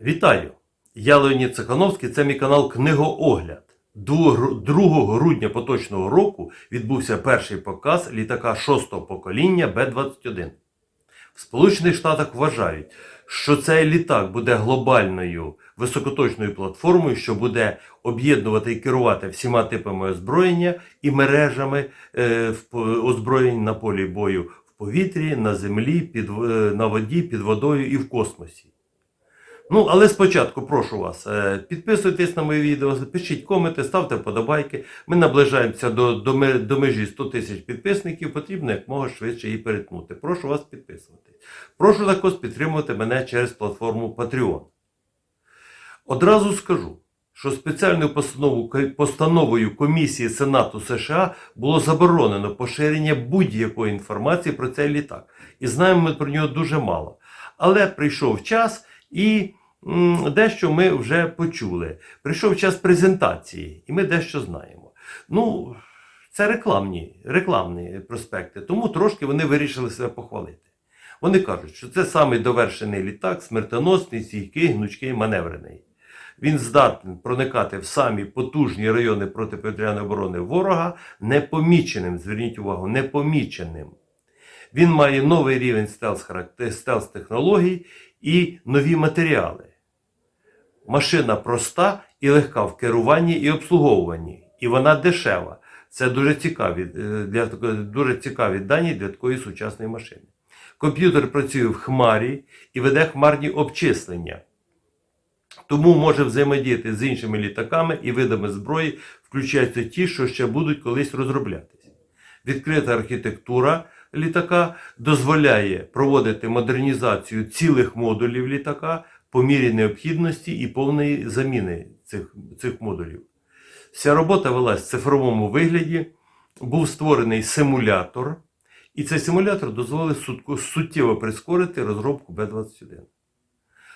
Вітаю! Я Леонід Цехановський, це мій канал Книгоогляд. 2 грудня поточного року відбувся перший показ літака 6-го покоління Б-21. В Сполучених Штатах вважають, що цей літак буде глобальною високоточною платформою, що буде об'єднувати і керувати всіма типами озброєння і мережами е, озброєнь на полі бою в повітрі, на землі, під, е, на воді, під водою і в космосі. Ну, але спочатку прошу вас, е, підписуйтесь на мої відео, пишіть коменти, ставте вподобайки. Ми наближаємося до, до, до межі 100 тисяч підписників, потрібно якмога швидше її перетнути. Прошу вас підписуватись. Прошу також підтримувати мене через платформу Patreon. Одразу скажу, що спеціальною постановою Комісії Сенату США було заборонено поширення будь-якої інформації про цей літак. І знаємо ми про нього дуже мало. Але прийшов час і дещо ми вже почули. Прийшов час презентації, і ми дещо знаємо. Ну, це рекламні, рекламні проспекти, тому трошки вони вирішили себе похвалити. Вони кажуть, що це самий довершений літак, смертоносний, стійкий, гнучкий, маневрений. Він здатний проникати в самі потужні райони протиповітряної оборони ворога непоміченим. Зверніть увагу, непоміченим. Він має новий рівень стелс технологій і нові матеріали. Машина проста і легка в керуванні і обслуговуванні, і вона дешева. Це дуже цікаві, е, для, дуже цікаві дані для такої сучасної машини. Комп'ютер працює в хмарі і веде хмарні обчислення. Тому може взаємодіяти з іншими літаками і видами зброї, включаються ті, що ще будуть колись розроблятися. Відкрита архітектура літака дозволяє проводити модернізацію цілих модулів літака по мірі необхідності і повної заміни цих, цих модулів. Вся робота велась в цифровому вигляді, був створений симулятор, і цей симулятор дозволив суттєво прискорити розробку Б-21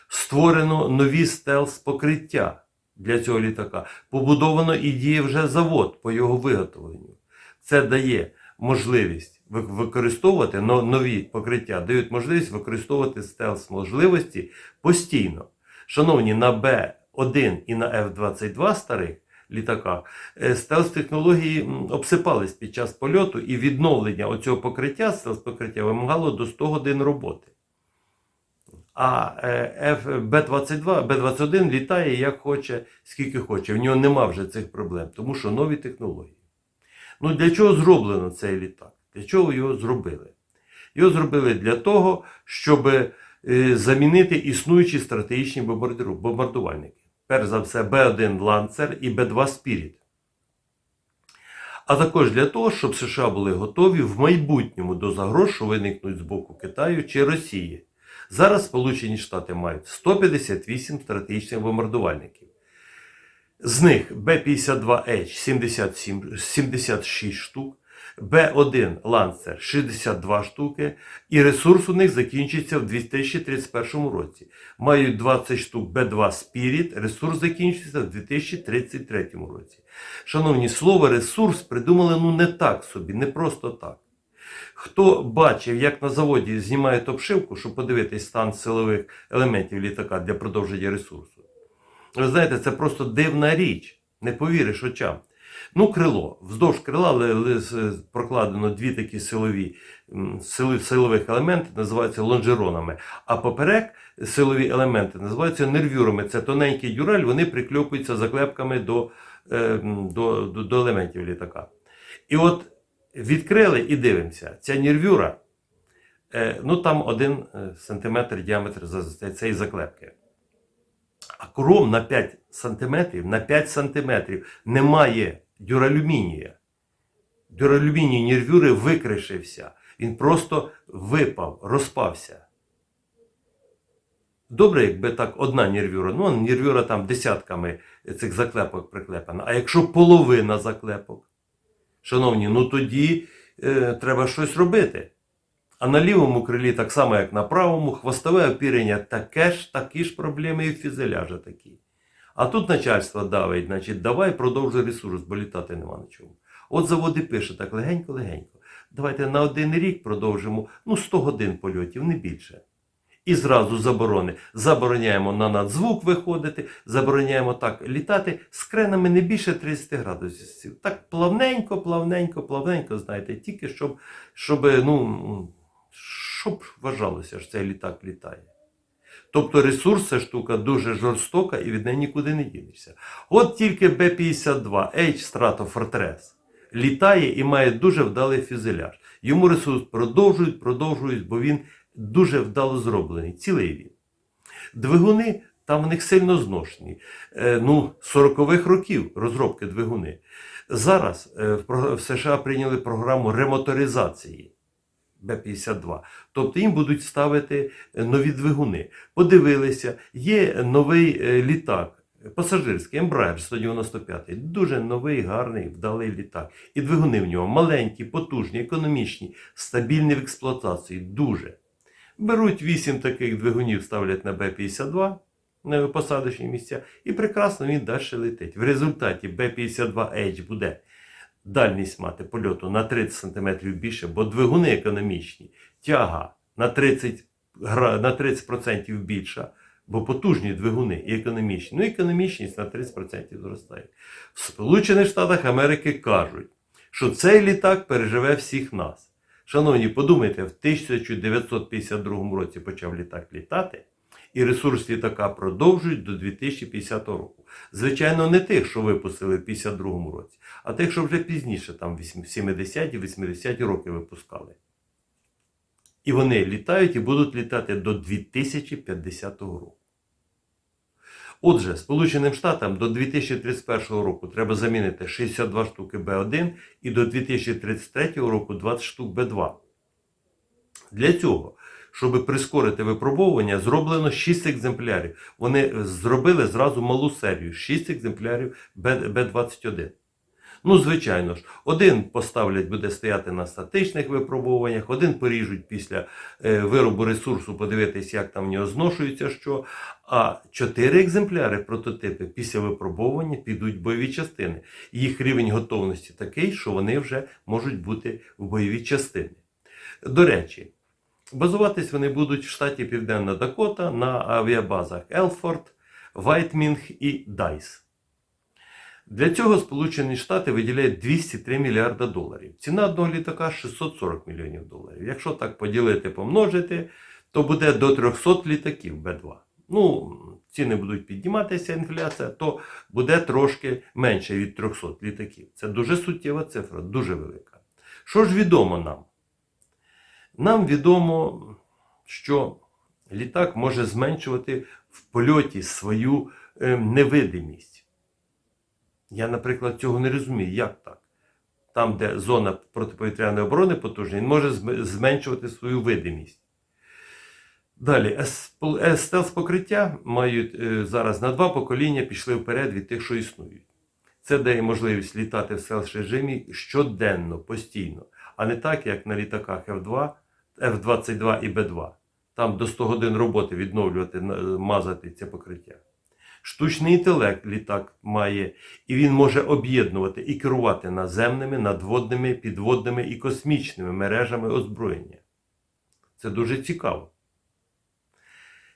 створено нові стелс-покриття для цього літака. Побудовано і діє вже завод по його виготовленню. Це дає можливість використовувати нові покриття, дають можливість використовувати стелс-можливості постійно. Шановні, на Б1 і на F-22 старих літаках е, стелс-технології обсипались під час польоту, і відновлення оцього покриття, стелс-покриття вимагало до 100 годин роботи. А е, F- B-22, B-21 літає як хоче, скільки хоче. В нього нема вже цих проблем, тому що нові технології. Ну для чого зроблено цей літак? Для чого його зробили? Його зробили для того, щоб е, замінити існуючі стратегічні бомбардувальники. Перш за все, Б-1 Lancer і Б-2 Spirit. А також для того, щоб США були готові в майбутньому до загроз, що виникнуть з боку Китаю чи Росії. Зараз Сполучені Штати мають 158 стратегічних бомбардувальників. З них Б-52H 76 штук, Б-1 Lancer 62 штуки, і ресурс у них закінчиться в 2031 році. Мають 20 штук Б-2 Spirit, ресурс закінчиться в 2033 році. Шановні, слово ресурс придумали ну не так собі, не просто так. Хто бачив, як на заводі знімають обшивку, щоб подивитись стан силових елементів літака для продовження ресурсу? Ви знаєте, це просто дивна річ. Не повіриш очам. Ну, крило. Вздовж крила прокладено дві такі силові силових елементи, називаються лонжеронами. А поперек силові елементи називаються нервюрами. Це тоненький дюраль, вони прикльопуються заклепками до, е, до, до, до елементів літака. І от відкрили і дивимося, ця нервюра, е, ну там один е, сантиметр діаметр цієї заклепки. А кром на 5 сантиметрів, на 5 сантиметрів немає дюралюмінія. Дюралюміній нервюри викришився. Він просто випав, розпався. Добре, якби так одна нервюра, ну нервюра там десятками цих заклепок приклепана. А якщо половина заклепок, шановні, ну тоді е, треба щось робити. А на лівому крилі, так само як на правому, хвостове опірення таке ж, такі ж проблеми і в фюзеляжа такі. А тут начальство давить, значить, давай продовжуй ресурс, бо літати нема на чому. От заводи пише так легенько-легенько. Давайте на один рік продовжимо ну, 100 годин польотів, не більше. І зразу заборони. Забороняємо на надзвук виходити, забороняємо так літати з кренами не більше 30 градусів. Так плавненько, плавненько, плавненько, знаєте, тільки щоб, щоб, ну, щоб вважалося, що цей літак літає. Тобто ресурс це штука дуже жорстока і від неї нікуди не дінешся. От тільки Б-52 H Strato літає і має дуже вдалий фюзеляж. Йому ресурс продовжують, продовжують, бо він дуже вдало зроблений, цілий він. Двигуни там в них сильно зношені. Е, ну, 40-х років розробки двигуни. Зараз е, в США прийняли програму ремоторизації Б-52. Тобто їм будуть ставити е, нові двигуни. Подивилися, є новий е, літак. Пасажирський Embraer 195, дуже новий, гарний, вдалий літак. І двигуни в нього маленькі, потужні, економічні, стабільні в експлуатації. Дуже. Беруть 8 таких двигунів, ставлять на Б-52 на посадочні місця, і прекрасно він далі летить. В результаті Б-52H буде дальність мати польоту на 30 см більше, бо двигуни економічні, тяга на 30, гра- на 30% більша, бо потужні двигуни і економічні. Ну, економічність на 30% зростає. В Сполучених Штатах Америки кажуть, що цей літак переживе всіх нас. Шановні, подумайте, в 1952 році почав літак літати, і ресурс літака продовжують до 2050 року. Звичайно, не тих, що випустили в 52 році, а тих, що вже пізніше, там в 70-ті, 80-ті роки випускали. І вони літають і будуть літати до 2050 року. Отже, Сполученим Штатам до 2031 року треба замінити 62 штуки Б1 і до 2033 року 20 штук Б2. Для цього, щоб прискорити випробовування, зроблено 6 екземплярів. Вони е, зробили зразу малу серію 6 екземплярів Б- Б21. Ну, звичайно ж, один поставлять, буде стояти на статичних випробуваннях, один поріжуть після е, виробу ресурсу, подивитись, як там в нього зношується що. А чотири екземпляри прототипи після випробовування підуть в бойові частини. Їх рівень готовності такий, що вони вже можуть бути в бойові частини. До речі, базуватись вони будуть в штаті Південна Дакота на авіабазах Елфорд, Вайтмінг і Дайс. Для цього Сполучені Штати виділяють 203 мільярда доларів. Ціна одного літака 640 мільйонів доларів. Якщо так поділити, помножити, то буде до 300 літаків Б2. Ну, ціни будуть підніматися, інфляція, то буде трошки менше від 300 літаків. Це дуже суттєва цифра, дуже велика. Що ж відомо нам? Нам відомо, що літак може зменшувати в польоті свою е, невидимість. Я, наприклад, цього не розумію. Як так? Там, де зона протиповітряної оборони потужна, він може зменшувати свою видимість. Далі, стелс покриття мають е, зараз на два покоління пішли вперед від тих, що існують. Це дає можливість літати в стелс режимі щоденно, постійно, а не так, як на літаках F2, F-22 і B2. Там до 100 годин роботи відновлювати, мазати це покриття. Штучний інтелект літак має, і він може об'єднувати і керувати наземними, надводними, підводними і космічними мережами озброєння. Це дуже цікаво.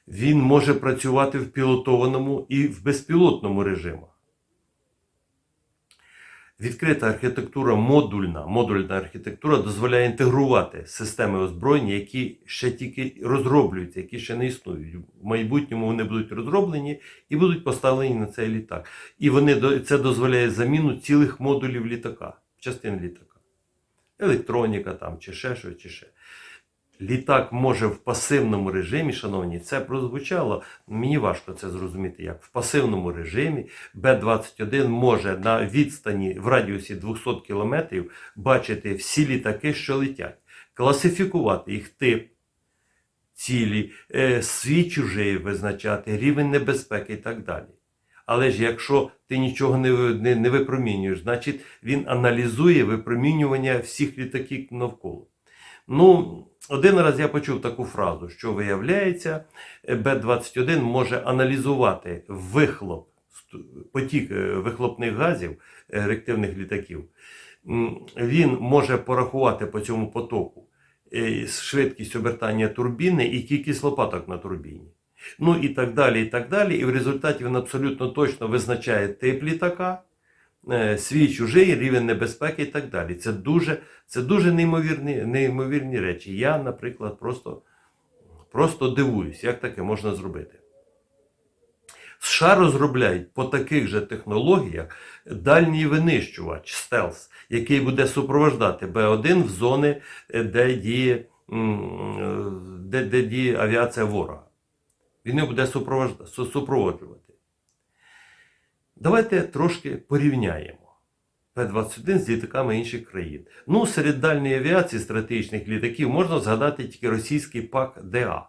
Він може працювати в пілотованому і в безпілотному режимах. Відкрита архітектура модульна, модульна архітектура дозволяє інтегрувати системи озброєння, які ще тільки розроблюються, які ще не існують. В майбутньому вони будуть розроблені і будуть поставлені на цей літак. І вони це дозволяє заміну цілих модулів літака, частин літака. Електроніка там, чи ще що, чи ще. Літак може в пасивному режимі, шановні, це прозвучало. Мені важко це зрозуміти, як в пасивному режимі Б-21 може на відстані в радіусі 200 км бачити всі літаки, що летять, класифікувати їх тип, цілі, е, свій чужий визначати, рівень небезпеки і так далі. Але ж якщо ти нічого не, не, не випромінюєш, значить він аналізує випромінювання всіх літаків навколо. Ну, один раз я почув таку фразу, що виявляється, Б-21 може аналізувати вихлоп, потік е, вихлопних газів реактивних літаків. Він може порахувати по цьому потоку, е, швидкість обертання турбіни і кількість лопаток на турбіні. Ну і так далі, і так далі. І в результаті він абсолютно точно визначає тип літака, свій чужий рівень небезпеки і так далі. Це дуже, це дуже неймовірні, неймовірні речі. Я, наприклад, просто, просто дивуюсь, як таке можна зробити. США розробляють по таких же технологіях дальній винищувач стелс, який буде супроводжати Б1 в зони, е, де діє, е, де, де діє авіація ворога. Він його буде супроводжувати. Давайте трошки порівняємо П-21 з літаками інших країн. Ну, серед дальньої авіації стратегічних літаків можна згадати тільки російський ПАК ДА.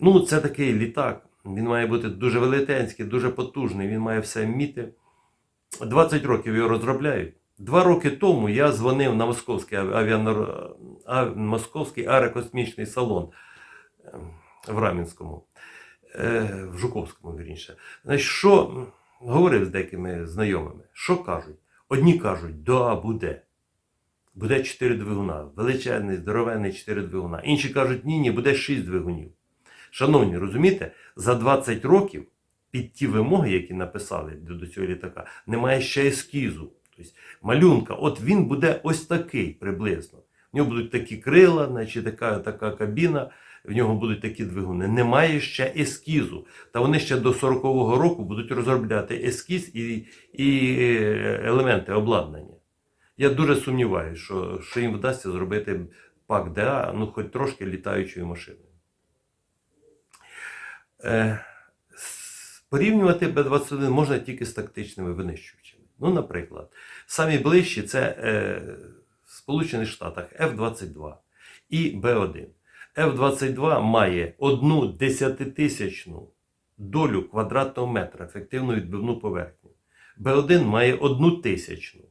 Ну, це такий літак. Він має бути дуже велетенський, дуже потужний, він має все вміти. 20 років його розробляють. Два роки тому я дзвонив на московський, авіанор... а... московський аерокосмічний салон е, в Рамінському, е, в Жуковському, вірніше. Значить, що говорив з деякими знайомими, що кажуть? Одні кажуть, да, буде. Буде 4 двигуна, величезний, здоровенний 4 двигуна. Інші кажуть, ні, ні, буде 6 двигунів. Шановні, розумієте, за 20 років під ті вимоги, які написали до, до цього літака, немає ще ескізу. Тобто малюнка, от він буде ось такий приблизно. В нього будуть такі крила, значить така, така кабіна, в нього будуть такі двигуни. Немає ще ескізу. Та вони ще до 40-го року будуть розробляти ескіз і, і е, елементи обладнання. Я дуже сумніваюся, що, що їм вдасться зробити пак ДА, ну хоч трошки літаючою машиною. Е, порівнювати Б-21 можна тільки з тактичними винищувачами. Ну, наприклад, самі ближчі це е, в Сполучених Штатах F-22 і Б-1. F-22 має одну десятитисячну долю квадратного метра ефективну відбивну поверхню. Б-1 має одну тисячну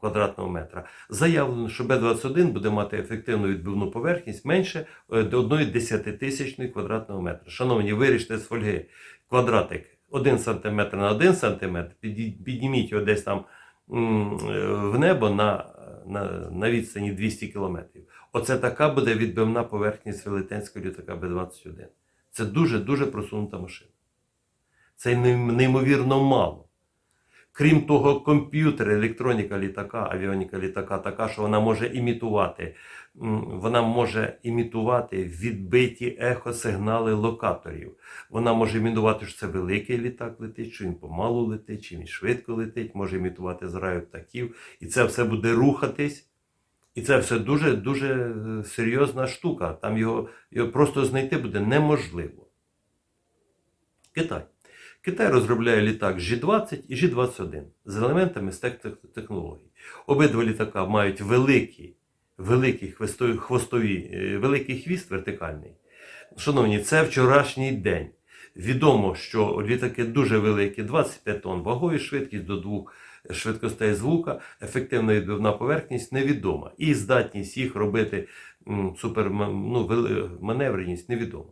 квадратного метра. Заявлено, що Б-21 буде мати ефективну відбивну поверхність менше е, до 1 десятитисячної квадратного метра. Шановні, виріште з фольги квадратик 1 см на 1 см, підніміть його десь там е, в небо на, на, на відстані 200 км. Оце така буде відбивна поверхність велетенського літака Б-21. Це дуже-дуже просунута машина. Це неймовірно мало. Крім того, комп'ютер, електроніка літака, авіоніка літака така, що вона може імітувати, вона може імітувати відбиті ехосигнали локаторів. Вона може імітувати, що це великий літак летить, що він помалу летить, чи він швидко летить, може імітувати зграю птахів. І це все буде рухатись. І це все дуже дуже е, серйозна штука. Там його, його просто знайти буде неможливо. Китай. Китай розробляє літак G20 і G21 з елементами технологій. Обидва літака мають великий, великий хвостові, е, великий хвіст вертикальний. Шановні, це вчорашній день. Відомо, що літаки дуже великі, 25 тонн вагою, швидкість до двох швидкостей звука, ефективна відбивна поверхність невідома. І здатність їх робити супер, ну, маневреність невідома.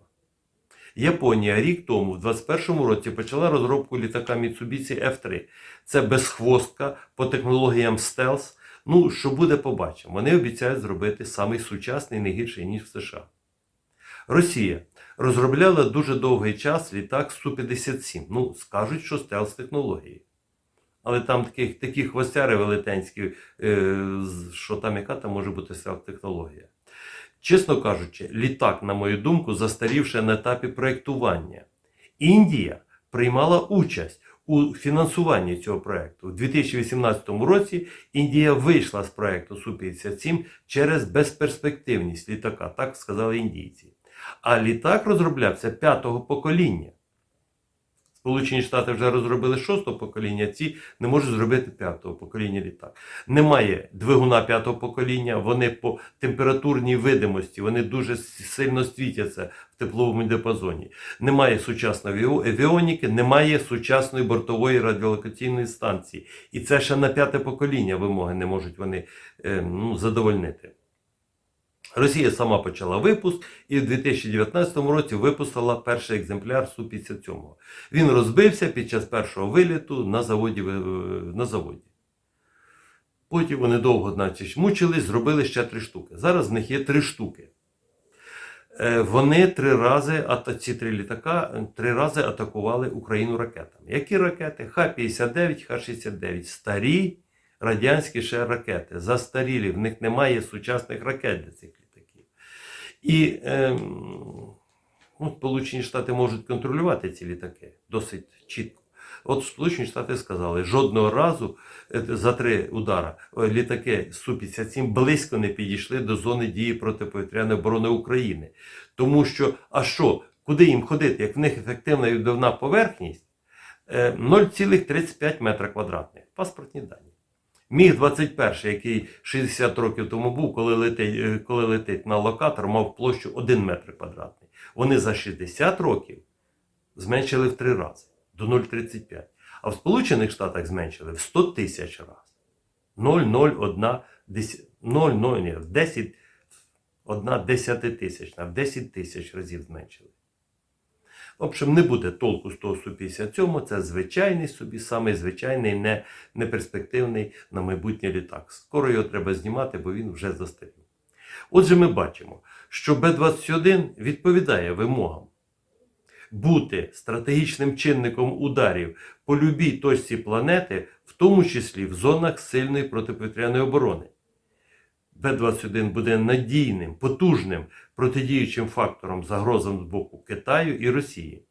Японія рік тому, в 2021 році, почала розробку літака Mitsubishi F3. Це безхвостка по технологіям стелс. Ну, що буде, побачимо. Вони обіцяють зробити самий сучасний, не гірший, ніж в США. Росія розробляла дуже довгий час літак Су-57. Ну, скажуть, що стелс технології. Але там такі, такі хвостяри велетенські, е, що там яка там може бути технологія. Чесно кажучи, літак, на мою думку, застарівши на етапі проєктування. Індія приймала участь у фінансуванні цього проєкту. У 2018 році Індія вийшла з проєкту Су-57 через безперспективність літака, так сказали індійці. А літак розроблявся п'ятого покоління. Сполучені Штати вже розробили шостого покоління, ці не можуть зробити п'ятого покоління літак. Немає двигуна п'ятого покоління, вони по температурній видимості, вони дуже сильно світяться в тепловому діапазоні. Немає сучасної авіо- авіоніки, немає сучасної бортової радіолокаційної станції. І це ще на п'яте покоління вимоги не можуть вони е, ну, задовольнити. Росія сама почала випуск і в 2019 році випустила перший екземпляр Су-57. Він розбився під час першого виліту на заводі. На заводі. Потім вони довго значить, мучились, зробили ще три штуки. Зараз в них є три штуки. Е, Вони три рази, ці три літака, е, три рази атакували Україну ракетами. Які ракети? Х-59, Х-69. Старі радянські ще ракети. Застарілі, в них немає сучасних ракет для цих. І ем, ну, Сполучені Штати можуть контролювати ці літаки досить чітко. От Сполучені Штати сказали, жодного разу е, за три удара е, літаки Су-57 близько не підійшли до зони дії протиповітряної оборони України. Тому що, а що, куди їм ходити, як в них ефективна і відбивна поверхність е, 0,35 метра квадратних. Паспортні дані. Міг 21, який 60 років тому був, коли летить, е, коли летить на локатор, мав площу 1 метр квадратний. Вони за 60 років зменшили в 3 рази до 0,35. А в Сполучених Штатах зменшили в 100 тисяч разів. 0,01, 0,0, ні, в 10, одна десятитисячна, в 10 тисяч разів зменшили. В общем, не буде толку з того Су-57, це звичайний собі, самий звичайний, не, неперспективний на майбутнє літак. Скоро його треба знімати, бо він вже застарів. Отже, ми бачимо, що Б-21 відповідає вимогам бути стратегічним чинником ударів по любій точці планети, в тому числі в зонах сильної протиповітряної оборони. Б-21 буде надійним, потужним протидіючим фактором загрозам з боку Китаю і Росії.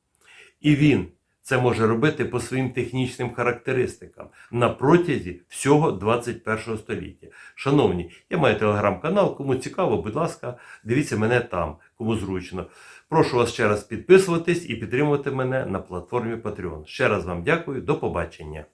І він це може робити по своїм технічним характеристикам на протязі всього 21 століття. Шановні, я маю телеграм-канал, кому цікаво, будь ласка, дивіться мене там, кому зручно. Прошу вас ще раз підписуватись і підтримувати мене на платформі Patreon. Ще раз вам дякую, до побачення.